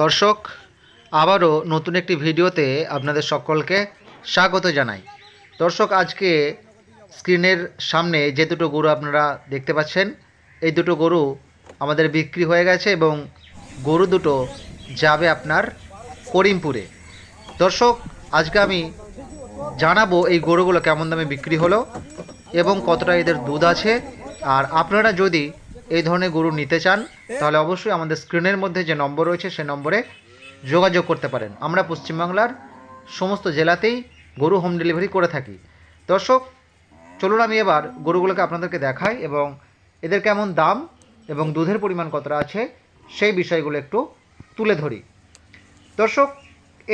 দর্শক, আবারও নতুন একটি ভিডিওতে আপনাদের সকলকে স্বাগত জানাই। দর্শক, আজকে স্ক্রিনের সামনে যে দুটো গরু আপনারা দেখতে পাচ্ছেন, এই দুটো গরু আমাদের বিক্রি হয়ে গেছে এবং গরু দুটো যাবে আপনার করিমপুরে। দর্শক, আজকে আমি জানাব এই গরুগুলো কেমন দামে বিক্রি হলো এবং কতটা এদের দুধ আছে। আর আপনারা যদি এই ধরনের গরু নিতে চান, তাহলে অবশ্যই আমাদের স্ক্রিনের মধ্যে যে নম্বর রয়েছে, সে নম্বরে যোগাযোগ করতে পারেন। আমরা পশ্চিমবাংলার সমস্ত জেলাতেই গরু হোম ডেলিভারি করে থাকি। দর্শক, চলুন আমি এবার গরুগুলোকে আপনাদেরকে দেখাই এবং এদের কেমন দাম এবং দুধের পরিমাণ কতটা আছে, সেই বিষয়গুলো একটু তুলে ধরি। দর্শক,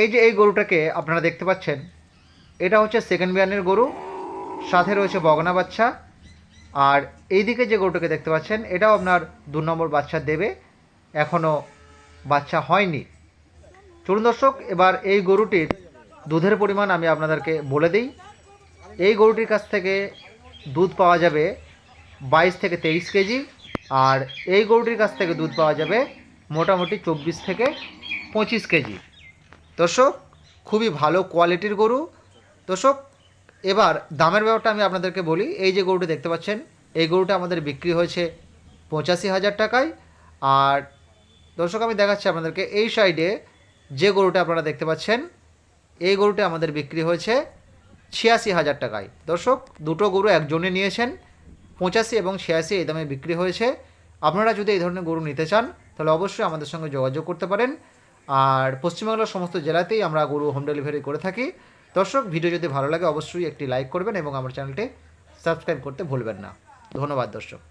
এই যে এই গরুটাকে আপনারা দেখতে পাচ্ছেন, এটা হচ্ছে সেকেন্ড বিয়ানের গরু, সাথে রয়েছে বগনা বাচ্চা। আর এইদিকে যে গরুটাকে দেখতে পাচ্ছেন, এটাও আপনার দু নম্বর বাচ্চা দেবে। এখনও বাচ্চা হয়নি। চলুন দর্শক, এবার এই গরুটির দুধের পরিমাণ আমি আপনাদেরকে বলে দিই। এই গরুটির কাছ থেকে দুধ পাওয়া যাবে বাইশ থেকে তেইশ কেজি, আর এই গরুটির কাছ থেকে দুধ পাওয়া যাবে মোটামুটি চব্বিশ থেকে পঁচিশ কেজি। দর্শক, খুবই ভালো কোয়ালিটির গরু। দর্শক এবার দামের ব্যাপারটা আমি আপনাদেরকে বলি। এই যে গরুটি দেখতে পাচ্ছেন, এই গরুটা আমাদের বিক্রি হয়েছে পঁচাশি হাজার টাকায়। আর দর্শক, আমি দেখাচ্ছি আপনাদেরকে, এই সাইডে যে গরুটা আপনারা দেখতে পাচ্ছেন, এই গরুটা আমাদের বিক্রি হয়েছে ছিয়াশি হাজার টাকায়। দর্শক, দুটো গরু একজনে নিয়েছেন, পঁচাশি এবং ছিয়াশি এই দামে বিক্রি হয়েছে। আপনারা যদি এই ধরনের গরু নিতে চান, তাহলে অবশ্যই আমাদের সঙ্গে যোগাযোগ করতে পারেন। আর পশ্চিমবাংলার সমস্ত জেলাতেই আমরা গরু হোম ডেলিভারি করে থাকি। দর্শক, ভিডিও যদি ভালো লাগে, অবশ্যই একটি লাইক করবেন এবং আমার চ্যানেলটি সাবস্ক্রাইব করতে ভুলবেন না। ধন্যবাদ দর্শক।